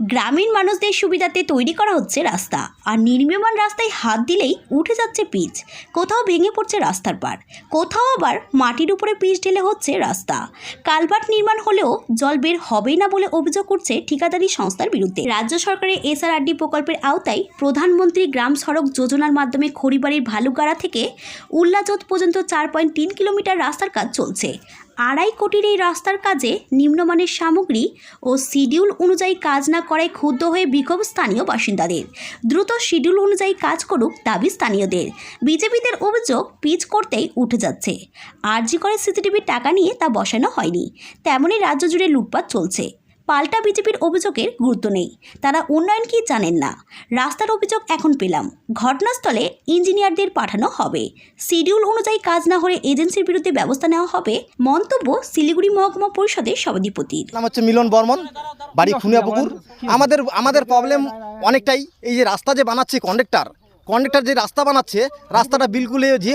গ্রামীণ মানুষদের সুবিধাতে তৈরি করা হচ্ছে রাস্তা। আর নির্মীয়মান রাস্তায় হাত দিলেই উঠে যাচ্ছে পিচ। কোথাও ভেঙে পড়ছে রাস্তার পার কোথাও আবার মাটির উপরে পিচ ঢেলে হচ্ছে রাস্তা। কালভার্ট নির্মাণ হলেও জল বের হবেই না বলে অভিযোগ করছে ঠিকাদারি সংস্থার বিরুদ্ধে। রাজ্য সরকারের এসআরআরডি প্রকল্পের আওতায় প্রধানমন্ত্রী গ্রাম সড়ক যোজনার মাধ্যমে খড়িবাড়ির ভালুগাড়া থেকে উল্লাজোত পর্যন্ত চার পয়েন্ট তিন কিলোমিটার রাস্তার কাজ চলছে। আড়াই কোটির এই রাস্তার কাজে নিম্নমানের সামগ্রী ও শিডিউল অনুযায়ী কাজ না করায় ক্ষুব্ধ হয়ে বিক্ষোভ স্থানীয় বাসিন্দাদের। দ্রুত শিডিউল অনুযায়ী কাজ করুক দাবি স্থানীয়দের। বিজেপিদের অভিযোগ পিচ করতেই উঠে যাচ্ছে। আরজি করে সিসিটিভির টাকা নিয়ে তা বসানো হয়নি। তেমনই রাজ্য জুড়ে লুটপাট চলছে। পাল্টা বিজেপির অভিযোগের গুরুত্ব নেই। তারা উন্নয়ন কি জানেন না। রাস্তার অভিযোগ এখন পেলাম। ঘটনাস্থলে ইঞ্জিনিয়ারদের পাঠানো হবে। শিডিউল অনুযায়ী কাজ না হলে এজেন্সির বিরুদ্ধে ব্যবস্থা নেওয়া হবে মন্তব্য শিলিগুড়ি মহকুমা পরিষদের সভাধিপতির। নাম হচ্ছে মিলন বর্মন, বাড়ি খুনিয়াপুকুর। আমাদের আমাদের প্রবলেম অনেকটাই এই যে রাস্তা যে বানাচ্ছে কন্ডাক্টর কন্ডাক্টর যে রাস্তা বানাচ্ছে, রাস্তাটা বিলকুল যে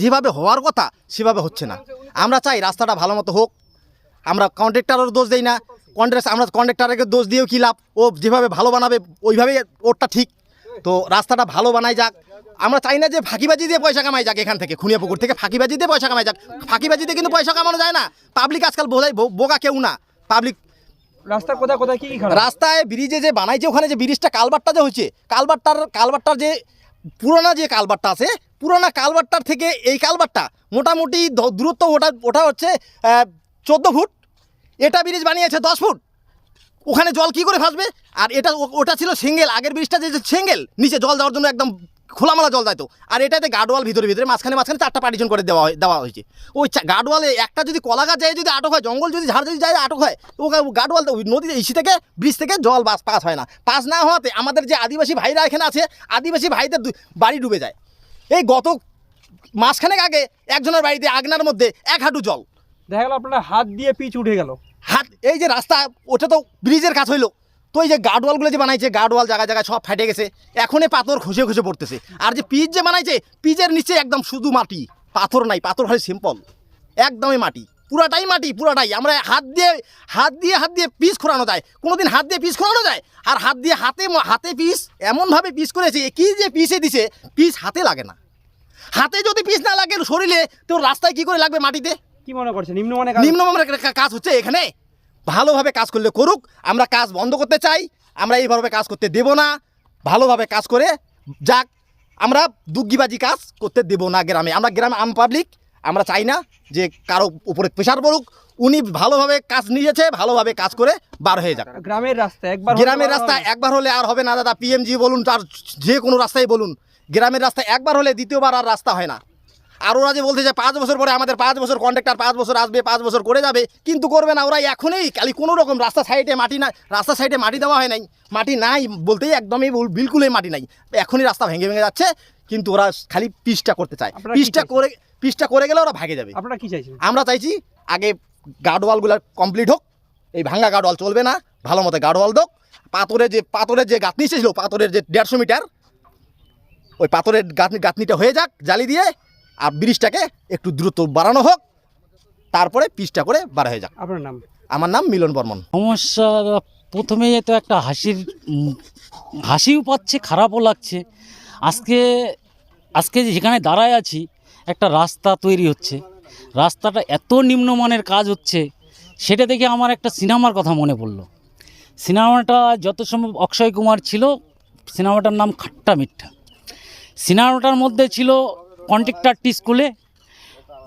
যেভাবে হওয়ার কথা সেভাবে হচ্ছে না। আমরা চাই রাস্তাটা ভালো মতো হোক। আমরা কন্ট্রাক্টারের দোষ দেই না। কন্ট্রাক্ট আমরা কন্ট্রাক্টারকে দোষ দিয়েও কী লাভ? ও যেভাবে ভালো বানাবে ওইভাবেই ওরটা ঠিক। তো রাস্তাটা ভালো বানাই যাক। আমরা চাই না যে ফাঁকিবাজি দিয়ে পয়সা কামাই যাক এখান থেকে খুনিয়া পুকুর থেকে। ফাঁকিবাজি দিয়ে পয়সা কামাই যাক। ফাঁকিবাজি দিয়ে কিন্তু পয়সা কামানো যায় না। পাবলিক আজকাল বোঝাই বোকা কেউ না। পাবলিক রাস্তার কোথায় কোথায় কি রাস্তায় ব্রিজে যে বানাইছে ওখানে যে ব্রিজটা কালবারটা যে হচ্ছে কালবারটার কালবারটার যে পুরোনো যে কালবারটা আছে পুরোনো কালবারটার থেকে এই কালবারটা মোটামুটি দূরত্ব ওটা ওটা হচ্ছে চোদ্দ ফুট। এটা ব্রিজ বানিয়েছে দশ ফুট। ওখানে জল কি করে ভাসবে? আর এটা ও- ওটা ছিল সিঙ্গেল। আগের ব্রিজটা যে সিঙ্গেল, নিচে জল দেওয়ার জন্য একদম খোলামেলা জল যাইতো আর এটাতে গার্ডওয়াল ভিতরে ভিতরে, মাঝখানে মাঝখানে চারটা পার্টিশন করে দেওয়া দেওয়া হয়েছে। ওই গার্ডওয়ালে একটা যদি কলা গাছ যায়, যদি আটক হয়, জঙ্গল যদি ঝাড় যদি যায়, আটক হয়, তো ওকে গার্ডওয়াল তো ওই নদী ইসি থেকে, ব্রিজ থেকে জল বাস পাস হয় না। পাস না হওয়াতে আমাদের যে আদিবাসী ভাইরা এখানে আছে, আদিবাসী ভাইদের বাড়ি ডুবে যায়। এই গত মাসখানেক আগে একজনের বাড়িতে, আগনার মধ্যে এক হাঁটু জল। দেখা গেল আপনার হাত দিয়ে পিচ উঠে গেল। এই যে রাস্তা ওটা তো ব্রিজের কাজ হইল। তো এই যে গার্ডওয়ালগুলো যে বানাইছে গার্ডওয়াল জায়গায় জায়গায় সব ফেটে গেছে। এখনই পাথর খসে খসে পড়তেছে। আর যে পিচ যে বানাইছে পিচের নিচে একদম শুধু মাটি। পাথর নাই পাথর হয় সিম্পল একদমই মাটি। পুরাটাই মাটি পুরাটাই। আমরা হাত দিয়ে হাত দিয়ে হাত দিয়ে পিস খোরানো যায়। কোনোদিন হাত দিয়ে পিস খোরানো যায়? আর হাত দিয়ে হাতে হাতে পিস এমনভাবে পিস করেছে কি যে পিসে দিছে পিস হাতে লাগে না। হাতে যদি পিস না লাগে শরীরে তো রাস্তায় কি করে লাগবে মাটিতে? কি মনে করছে নিম্নমানের নিম্নমানের কাজ হচ্ছে এখানে। ভালোভাবে কাজ করলে করুক আমরা কাজ বন্ধ করতে চাই আমরা এইভাবে কাজ করতে দেব না। ভালোভাবে কাজ করে যাক আমরা দুগ্গিবাজি কাজ করতে দেব না গ্রামে। আমরা গ্রামে আম পাবলিক আমরা চাই না যে কারও উপরে প্রেশার পড়ুক উনি ভালোভাবে কাজ নিয়েছে ভালোভাবে কাজ করে বার হয়ে যাক। গ্রামের রাস্তা একবার গ্রামের রাস্তা একবার হলে আর হবে না দাদা। পিএমজি বলুন তার যে কোনো রাস্তায় বলুন। গ্রামের রাস্তা একবার হলে দ্বিতীয়বার আর রাস্তা হয় না। আর ওরা যে বলতে যে পাঁচ বছর পরে আমাদের পাঁচ বছর কন্ট্রাক্টর পাঁচ বছর আসবে পাঁচ বছর করে যাবে কিন্তু করবে না। ওরা এখনই খালি কোনো রকম রাস্তা সাইডে মাটি না রাস্তা সাইডে মাটি দেওয়া হয় নাই। মাটি নাই বলতেই একদমই বিলকুলই মাটি নাই। এখনই রাস্তা ভেঙে ভেঙে যাচ্ছে কিন্তু ওরা খালি পিচটা করতে চায়। পিচটা করে পিচটা করে গেলে ওরা ভাগে যাবে। আপনারা কি চাইছেন? আমরা চাইছি আগে গার্ডওয়ালগুলো কমপ্লিট হোক এই ভাঙ্গা গার্ডওয়াল চলবে না ভালো মতো গার্ডওয়াল দোক। পাথরের যে পাথরের যে গাঁথনি ছিল পাথরের যে দেড়শো মিটার ওই পাথরের গাঁথনি গাঁথনিটা হয়ে যাক জালি দিয়ে আর ব্রিজটাকে একটু দ্রুত বাড়ানো হোক তারপরে পিচটা করে বাড়া হয়ে যাক। আপনার নাম? আমার নাম মিলন বর্মন। সমস্যা প্রথমে তো একটা হাসির হাসিও পাচ্ছে খারাপও লাগছে। আজকে আজকে যেখানে দাঁড়ায় আছি একটা রাস্তা তৈরি হচ্ছে। রাস্তাটা এত নিম্নমানের কাজ হচ্ছে সেটা দেখে আমার একটা সিনেমার কথা মনে পড়ল। সিনেমাটা যত সম্ভব অক্ষয় কুমার ছিল সিনেমাটার নাম খাট্টা মিঠা। সিনেমাটার মধ্যে ছিল কন্ট্রাক্টারটি স্কুলে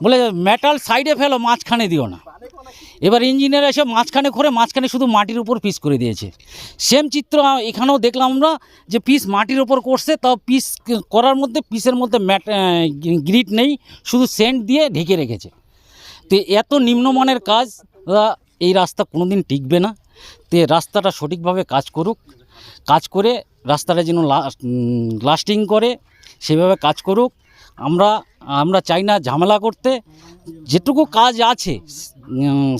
বলে, মেটাল সাইডে ফেলো, মাঝখানে দিও না। এবার ইঞ্জিনিয়ার এসে মাঝখানে করে মাঝখানে শুধু মাটির উপর পিস করে দিয়েছে। সেম চিত্র এখানেও দেখলাম আমরা যে পিস মাটির ওপর করছে, তাও পিস করার মধ্যে, পিসের মধ্যে ম্যাট গ্রিট নেই, শুধু সেন্ট দিয়ে ঢেকে রেখেছে। তো এত নিম্নমানের কাজ এই রাস্তা কোনো দিন টিকবে না। তো রাস্তাটা সঠিকভাবে কাজ করুক, কাজ করে রাস্তাটা যেন লাস্টিং করে, সেভাবে কাজ করুক। আমরা আমরা চাই না ঝামেলা করতে। যেটুকু কাজ আছে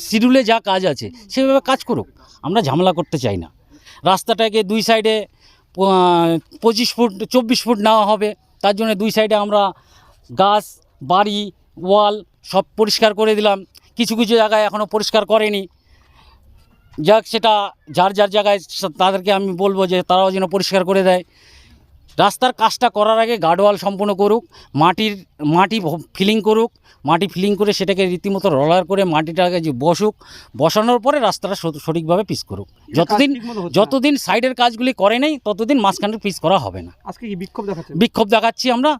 শিডিউলে যা কাজ আছে, সেভাবে কাজ করুক। আমরা ঝামেলা করতে চাই না। রাস্তাটাকে দুই সাইডে পঁচিশ ফুট, চব্বিশ ফুট নেওয়া হবে। তার জন্য দুই সাইডে আমরা গাছ, বাড়ি, ওয়াল সব পরিষ্কার করে দিলাম। কিছু কিছু জায়গায় এখনও পরিষ্কার করেনি। যাক, সেটা যার যার জায়গায়, তাদেরকে আমি বলব যে তারাও যেন পরিষ্কার করে দেয়। রাস্তার কাজটা করার আগে গার্ডওয়াল সম্পূর্ণ করুক মাটির মাটি ফিলিং করুক মাটি ফিলিং করে সেটাকে রীতিমতো রলার করে মাটিটাকে যে বসুক বসানোর পরে রাস্তাটা সঠিকভাবে পিস করুক। যতদিন। যতদিন সাইডের কাজগুলি করে নেই ততদিন মাঝখানে পিস করা হবে না। আজকে কি বিক্ষোভ দেখাচ্ছে? বিক্ষোভ দেখাচ্ছি আমরা।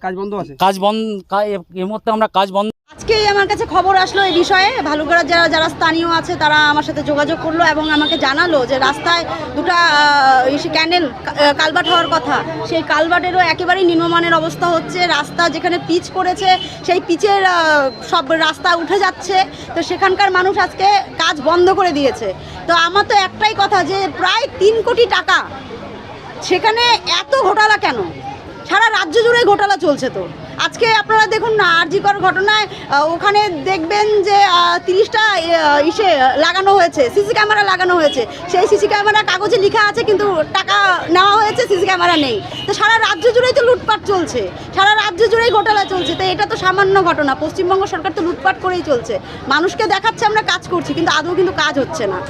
কাজ বন্ধ আছে? কাজ বন্ধ এ- এই মুহূর্তে আমরা কাজ বন্ধ আজকেই আমার কাছে খবর আসলো এই বিষয়ে। ভালুকড়ার যারা যারা স্থানীয় আছে, তারা আমার সাথে যোগাযোগ করল এবং আমাকে জানালো যে রাস্তায় দুটা ক্যানেল কালভার্ট হওয়ার কথা। সেই কালভার্টেরও একেবারেই নিম্নমানের অবস্থা হচ্ছে। রাস্তা যেখানে পিচ করেছে, সেই পিচের সব রাস্তা উঠে যাচ্ছে। তো সেখানকার মানুষ আজকে কাজ বন্ধ করে দিয়েছে। তো আমার তো একটাই কথা যে প্রায় তিন কোটি টাকা। সেখানে এত ঘোটালা কেন? সারা রাজ্য জুড়ে ঘোটালা চলছে তো। আজকে আপনারা দেখুন না ঘটনায় ওখানে দেখবেন যে তিরিশটা ইসে লাগানো হয়েছে, সিসি ক্যামেরা লাগানো হয়েছে। সেই সিসি ক্যামেরা কাগজে লেখা আছে, কিন্তু টাকা নেওয়া হয়েছে, সিসি ক্যামেরা নেই। তো সারা রাজ্য জুড়েই তো লুটপাট চলছে। সারা রাজ্য জুড়েই ঘোটালা চলছে। তো এটা তো সামান্য ঘটনা। পশ্চিমবঙ্গ সরকার তো লুটপাট করেই চলছে। মানুষকে দেখাচ্ছে, আমরা কাজ করছি, কিন্তু আদৌ কিন্তু কাজ হচ্ছে না।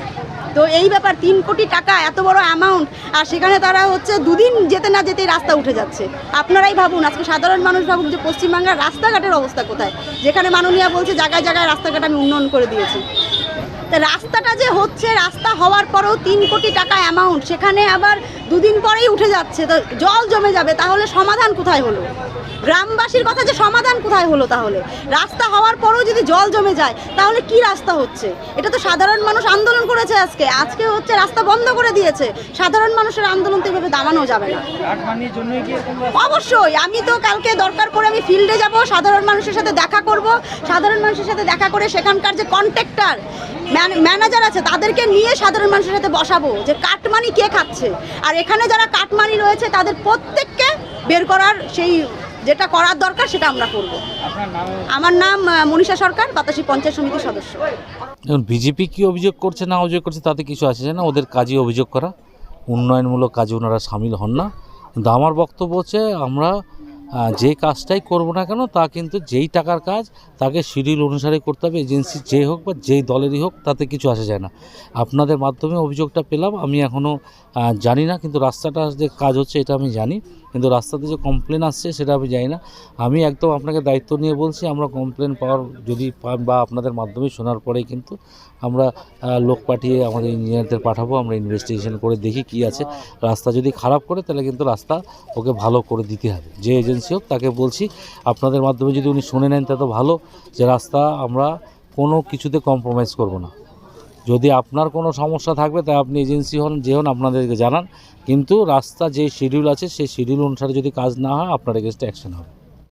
তো এই ব্যাপার, তিন কোটি টাকা, এত বড় অ্যামাউন্ট আর সেখানে তারা হচ্ছে দুদিন যেতে না যেতেই রাস্তা উঠে যাচ্ছে। আপনারাই ভাবুন, আজকে সাধারণ মানুষ ভাবুন যে পশ্চিমবাংলার রাস্তাঘাটের অবস্থা কোথায়? যেখানে মাননীয়া বলছে জায়গায় জায়গায় রাস্তাঘাট আমি উন্নয়ন করে দিয়েছি। তা রাস্তাটা যে হচ্ছে, রাস্তা হওয়ার পরেও তিন কোটি টাকা অ্যামাউন্ট সেখানে আবার দুদিন পরেই উঠে যাচ্ছে। তো জল জমে যাবে, তাহলে সমাধান কোথায় হলো? গ্রামবাসীর কথা যে সমাধান কোথায় হলো তাহলে? রাস্তা হওয়ার পরেও যদি জল জমে যায়, তাহলে কি রাস্তা হচ্ছে? এটা তো সাধারণ মানুষ আন্দোলন করেছে আজকে। আজকে হচ্ছে রাস্তা বন্ধ করে দিয়েছে। সাধারণ মানুষের আন্দোলন তো এভাবে দামানো যাবে না। অবশ্যই, আমি তো কালকে দরকার করে আমি ফিল্ডে যাব, সাধারণ মানুষের সাথে দেখা করব। সাধারণ মানুষের সাথে দেখা করে সেখানকার যে কন্ট্রাক্টর ম্যানেজার আছে তাদেরকে নিয়ে সাধারণ মানুষের সাথে বসাবো যে কাটমানি কে খাচ্ছে। আর এখানে যারা কাটমানি রয়েছে তাদের প্রত্যেককে বের করার সেই যেটা করার দরকার সেটা আমরা করব। আমার নাম মনীষা সরকার বাতাসী পঞ্চায়েত সমিতির সদস্য। এখন বিজেপি কি অভিযোগ করছে না অভিযোগ করছে তাতে কিছু আসে না ওদের কাজই অভিযোগ করা। উন্নয়নমূলক কাজে ওনারা সামিল হন না। কিন্তু আমার বক্তব্য হচ্ছে আমরা যে কাজটাই করব না কেন, তা কিন্তু যেই টাকার কাজ, তাকে শিডিউল অনুসারে করতে হবে এজেন্সি যে হোক বা যেই দলেরই হোক, তাতে কিছু আসা যায় না। আপনাদের মাধ্যমে অভিযোগটা পেলাম, আমি এখনও জানি না, কিন্তু রাস্তাটা যে কাজ হচ্ছে, এটা আমি জানি। কিন্তু রাস্তাতে যে কমপ্লেন আসছে সেটা আমি জানি না। আমি একদম আপনাকে দায়িত্ব নিয়ে বলছি, আমরা কমপ্লেন পাওয়ার যদি বা আপনাদের মাধ্যমে শোনার পরেই কিন্তু আমরা লোক পাঠিয়ে আমাদের ইঞ্জিনিয়ারদের পাঠাবো, আমরা ইনভেস্টিগেশন করে দেখি কি আছে। রাস্তা যদি খারাপ করে, তাহলে কিন্তু রাস্তা ওকে ভালো করে দিতে হবে। যে এজেন্সি হোক, তাকে বলছি, আপনাদের মাধ্যমে যদি উনি শুনে নেন তা তো ভালো। যে রাস্তা আমরা কোনো কিছুতে কম্প্রোমাইজ করব না। যদি আপনার কোনো সমস্যা থাকবে, তাই আপনি এজেন্সি হন, যে হন, আপনাদেরকে জানান। কিন্তু রাস্তা যে শিডিউল আছে, সেই শিডিউল অনুসারে যদি কাজ না হয়, আপনার এগেনস্টে অ্যাকশন হবে।